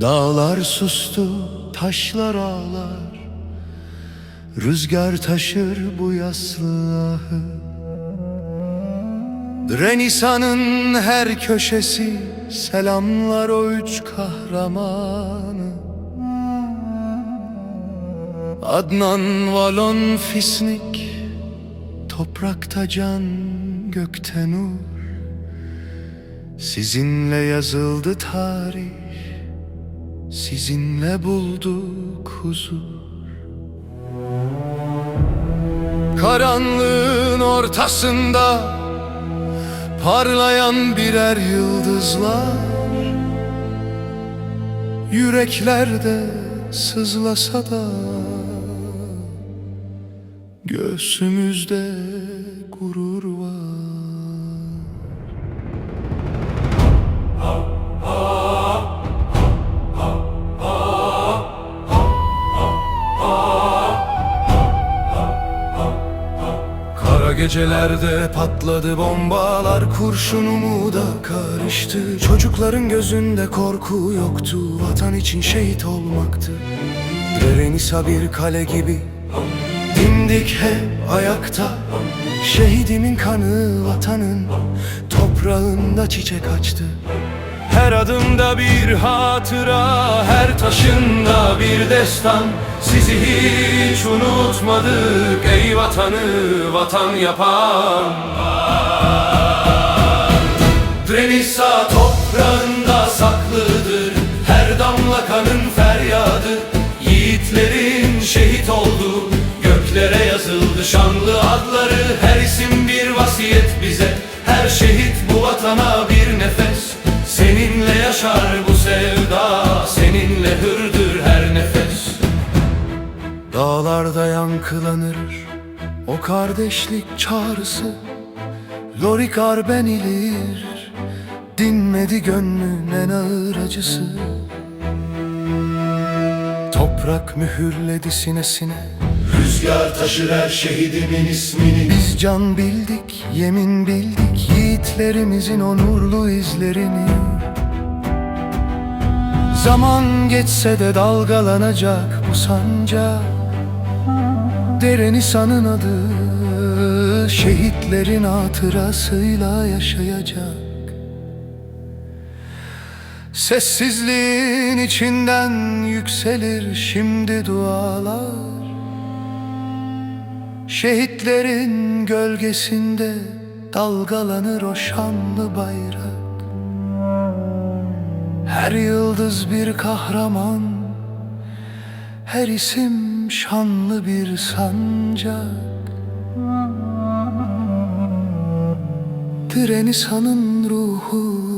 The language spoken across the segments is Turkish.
Dağlar sustu, taşlar ağlar. Rüzgar taşır bu yaslı ahı Renisa'nın her köşesi Selamlar o üç kahramanı. Adnan, Valon, Fisnik Toprakta can, gökte nur Sizinle yazıldı tarih Sizinle bulduk huzur. Karanlığın ortasında Parlayan birer yıldızlar. Yüreklerde sızlasa da Göğsümüzde gurur var gecelerde patladı bombalar Kurşun umuda karıştı. Çocukların gözünde korku yoktu Vatan için şehit olmaktı. Derenisa bir kale gibi Dimdik hep ayakta. Şehidimin kanı vatanın Toprağında çiçek açtı her adımda bir hatıra, her taşında bir destan. Sizi hiç unutmadık ey vatanı vatan yapan. Drenisa toprağında saklıdır Her damla kanın feryadı. Yiğitlerin şehit oldu Göklere yazıldı şanlı adları Her isim Dağlarda yankılanır O kardeşlik çağrısı. Lorik arben ilir Dinmedi gönlün en ağır acısı. Toprak mühürledi sinesine Rüzgar taşır her şehidimin ismini. Biz can bildik, yemin bildik Yiğitlerimizin onurlu izlerini. Zaman geçse de dalgalanacak bu sancak Derenisa'nın adı Şehitlerin hatırasıyla yaşayacak. Sessizliğin içinden yükselir şimdi dualar. Şehitlerin gölgesinde dalgalanır o şanlı bayrak. Her yıldız bir kahraman Her isim şanlı bir sancak. Trenisa'nın ruhu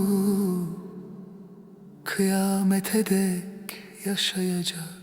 Kıyamete dek yaşayacak